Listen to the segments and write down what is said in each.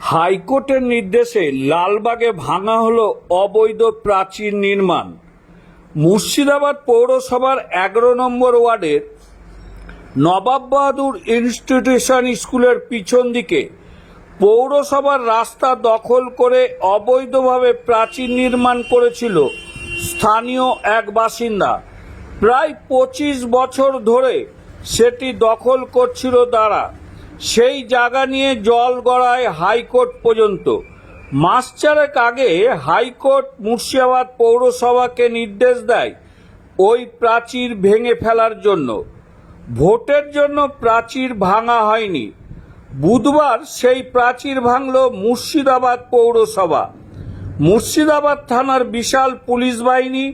হাইকোর্টের নির্দেশে লালবাগে ভাঙা হলো অবৈধ প্রাচীর নির্মাণ। মুর্শিদাবাদ পৌরসভার এগারো নম্বর ওয়ার্ডের নবাব বাহাদুর ইনস্টিটিউশন স্কুলের পিছন দিকে পৌরসভার রাস্তা দখল করে অবৈধভাবে প্রাচীর নির্মাণ করেছিল স্থানীয় এক বাসিন্দা। প্রায় পঁচিশ বছর ধরে সেটি দখল করছিল তারা। সেই জায়গা নিয়ে জল গড়ায় হাইকোর্ট পর্যন্ত। মাস চারেক আগে হাইকোর্ট মুর্শিদাবাদ পৌরসভাকে নির্দেশ দেয় ওই প্রাচীর ভেঙে ফেলার জন্য। ভোটের জন্য প্রাচীর ভাঙা হয়নি। বুধবার সেই প্রাচীর ভাঙল মুর্শিদাবাদ পৌরসভা। মুর্শিদাবাদ থানার বিশাল পুলিশ বাহিনী,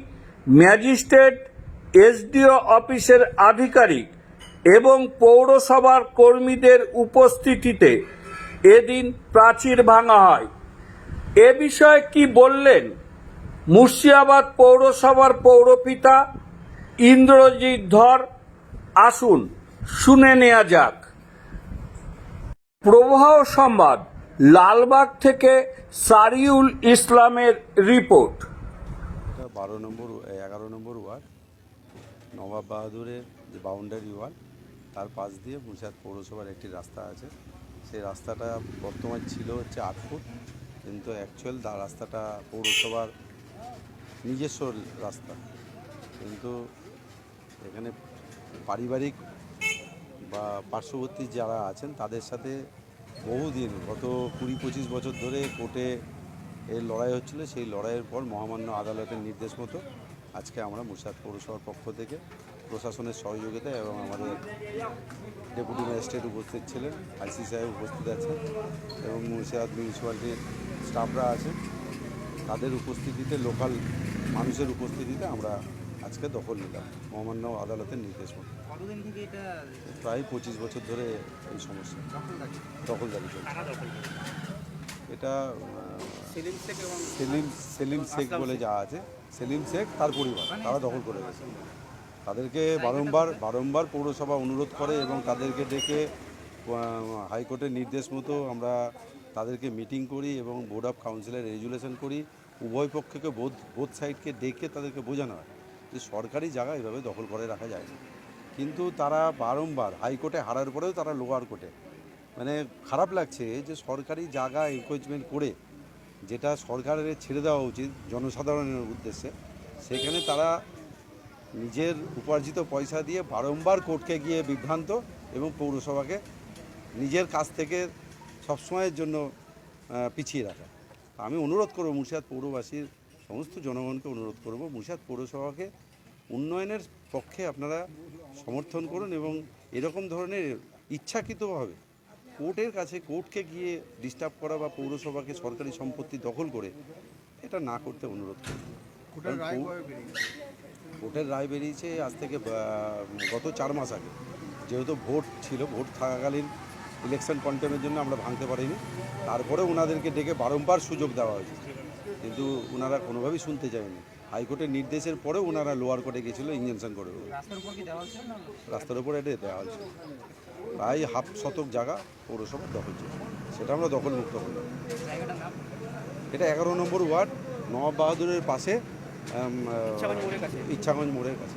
ম্যাজিস্ট্রেট, এসডিও অফিসের আধিকারিক এবং পৌরসভার কর্মীদের উপস্থিতিতে এদিন প্রাচীর ভাঙা হয়। এ বিষয়ে কি বললেন মুর্শিদাবাদ পৌরসভার পৌরপিতা ইন্দ্রজিৎ ধর? আসুন, শুনে নেওয়া যাক। প্রবাহ সংবাদ, লালবাগ থেকে সারিউল ইসলামের রিপোর্ট। বারো নম্বর, এগারো নম্বর ওয়ার্ড, নবাব বাহাদুরের যে বাউন্ডারি ওয়ার্ড তার পাশ দিয়ে মুর্শিদাবাদ পৌরসভার একটি রাস্তা আছে। সেই রাস্তাটা বর্তমান ছিল হচ্ছে আট ফুট, কিন্তু অ্যাকচুয়াল রাস্তাটা পৌরসভার নিজস্ব রাস্তা। কিন্তু এখানে পারিবারিক বা পার্শ্ববর্তী যারা আছেন, তাদের সাথে বহুদিন, গত কুড়ি পঁচিশ বছর ধরে কোর্টে এর লড়াই হচ্ছিল। সেই লড়াইয়ের পর মহামান্য আদালতের নির্দেশ মতো আজকে আমরা মুর্শিদাবাদ পৌরসভার পক্ষ থেকে প্রশাসনের সহযোগিতায় এবং আমাদের ডেপুটি ম্যাজিস্ট্রেট উপস্থিত ছিলেন আইসি সাহেব উপস্থিত আছেন এবং মুর্শিদাবাদ মিউনিসিপ্যালিটির স্টাফরা আছেন। তাদের উপস্থিতিতে লোকাল মানুষের উপস্থিতিতে আমরা আজকে দখল নিলাম। মহামান্য আদালতের নির্দেশ মতো। থেকে প্রায় পঁচিশ বছর ধরে এই সমস্যা। দখলদারি। চলছে? এটা সেলিম সেলিম সেলিম শেখ বলে যা আছে সেলিম শেখ তার পরিবার তারা দখল করে গেছে। তাদেরকে বারংবার বারংবার পৌরসভা অনুরোধ করে এবং তাদেরকে ডেকে হাইকোর্টের নির্দেশ মতো আমরা তাদেরকে মিটিং করি এবং বোর্ড অফ কাউন্সিলের রেজুলেশন করি। উভয় পক্ষকে বোধ বোধ সাইডকে ডেকে তাদেরকে বোঝানো হয় যে সরকারি জায়গা এভাবে দখল করে রাখা যায় না। কিন্তু তারা বারংবার হাইকোর্টে হারার পরেও তারা লোয়ার কোর্টে মানে খারাপ লাগছে যে সরকারি জায়গা এনকোয়েজমেন্ট করে যেটা সরকারের ছেড়ে দেওয়া উচিত জনসাধারণের উদ্দেশ্যে, সেখানে তারা নিজের উপার্জিত পয়সা দিয়ে বারংবার কোর্টকে গিয়ে বিভ্রান্ত এবং পৌরসভাকে নিজের কাছ থেকে সবসময়ের জন্য পিছিয়ে রাখা। আমি অনুরোধ করব মুর্শিদাবাদ পৌরবাসীর সমস্ত জনগণকে অনুরোধ করব মুর্শিদাবাদ পৌরসভাকে উন্নয়নের পক্ষে আপনারা সমর্থন করুন এবং এরকম ধরনের ইচ্ছাকৃতভাবে কোর্টের কাছে কোর্টকে গিয়ে ডিস্টার্ব করা বা পৌরসভাকে সরকারি সম্পত্তি দখল করে এটা না করতে অনুরোধ করব। ভোটের রায় বেরিয়েছে আজ থেকে গত চার মাস আগে। যেহেতু ভোট ছিল ভোট থাকাকালীন ইলেকশন কন্টেমের জন্য আমরা ভাঙতে পারিনি। তারপরে ওনাদেরকে ডেকে বারংবার সুযোগ দেওয়া হয়েছে। কিন্তু ওনারা কোনোভাবেই শুনতে চায়নি হাইকোর্টের নির্দেশের পরে ওনারা লোয়ার কোর্টে গেছিল ইঞ্জেকশন করে রাস্তার উপর এটা দেওয়া হয়েছে। প্রায় হাফ শতক জায়গা পৌরসভার দখল ছিল। সেটা আমরা দখলমুক্ত করলাম। এটা এগারো নম্বর ওয়ার্ড নবাব বাহাদুরের পাশে ইচ্ছাগঞ্জ মোড়ের কাছে?